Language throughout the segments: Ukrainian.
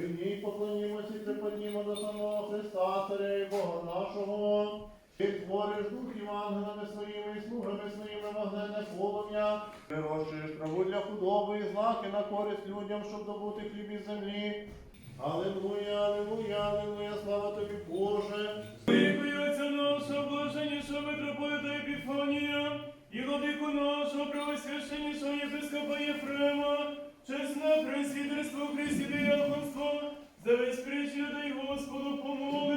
Прийміть, поклонімося і припаднімо до самого Христа, Царя і Бога нашого. Ти твориш дух ангелами своїми і слугами своїми вогненне полум'я, вирощуєш траву для худоби і знаки на користь людям, щоб добути хліб із землі. Аллилуйя, аллилуйя, аллилуйя, слава тобі, Боже. Вікується наша блаженніша митрополита Епіфанія, і владику нашого правосвященнішого єпископа Єфрема, чесне пресвітерство в Христі дияконство, за весь причину дай Господу помолимо.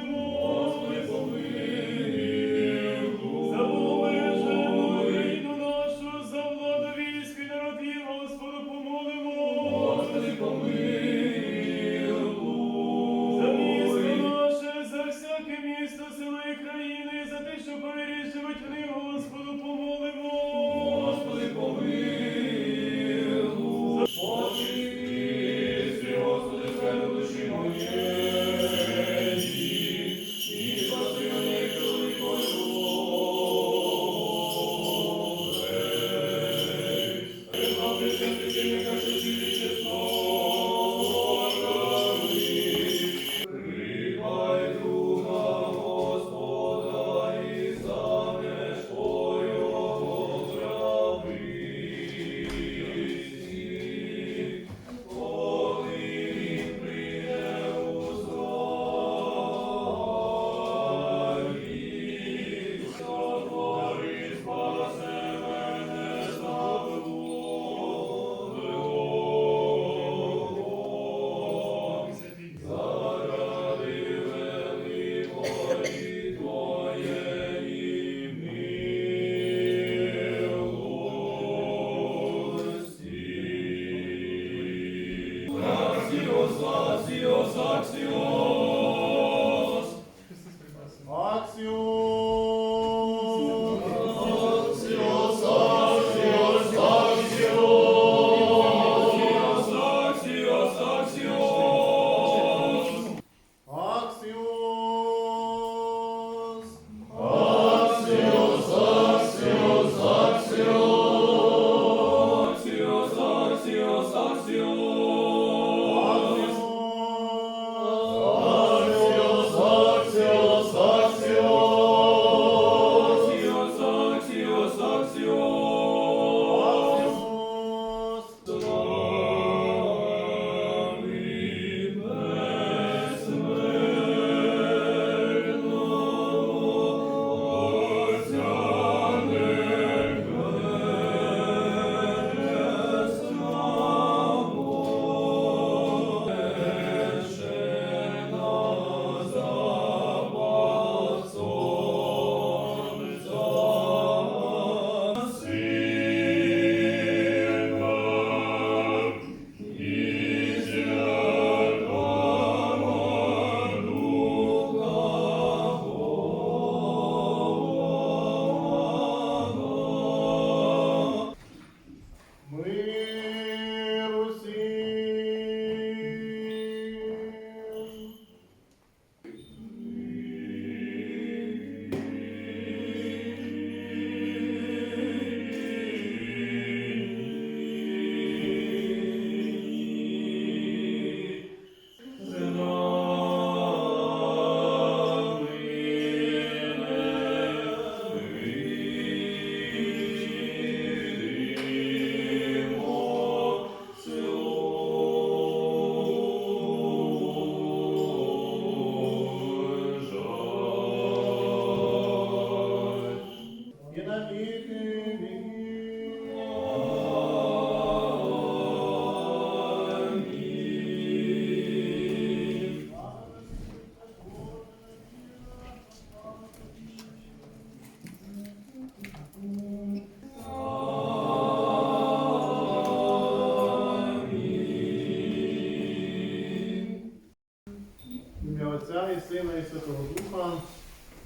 І Сина, і Святого Духа,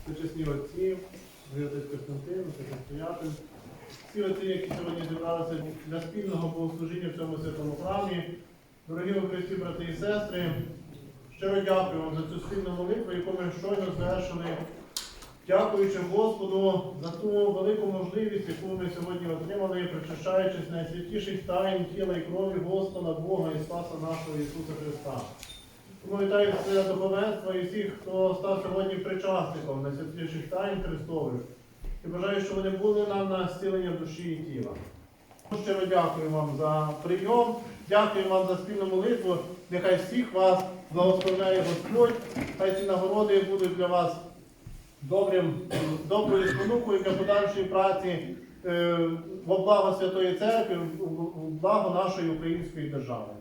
Всечесні отці, Отець Костянтин, Отець всі отці, які сьогодні зібралися для спільного богослужіння в цьому святому храмі. Дорогі Христі, брати і сестри, щиро дякую вам за цю спільну молитву, яку ми щойно звершили, дякуючи Господу за ту велику можливість, яку ми сьогодні отримали, причащаючись найсвятіших тайн тіла і крові Господа Бога і Спаса нашого Ісуса Христа. Тому вітаю все духовенство і всіх, хто став сьогодні причасником на святіших тайн Христових. І бажаю, щоб вони були нам на зцілення душі і тіла. Щиро дякую вам за прийом, дякую вам за спільну молитву. Нехай всіх вас благословляє Господь, хай ці нагороди будуть для вас добрим, доброю спонукою для подальшої праці е, во благо Святої Церкви, в благо нашої української держави.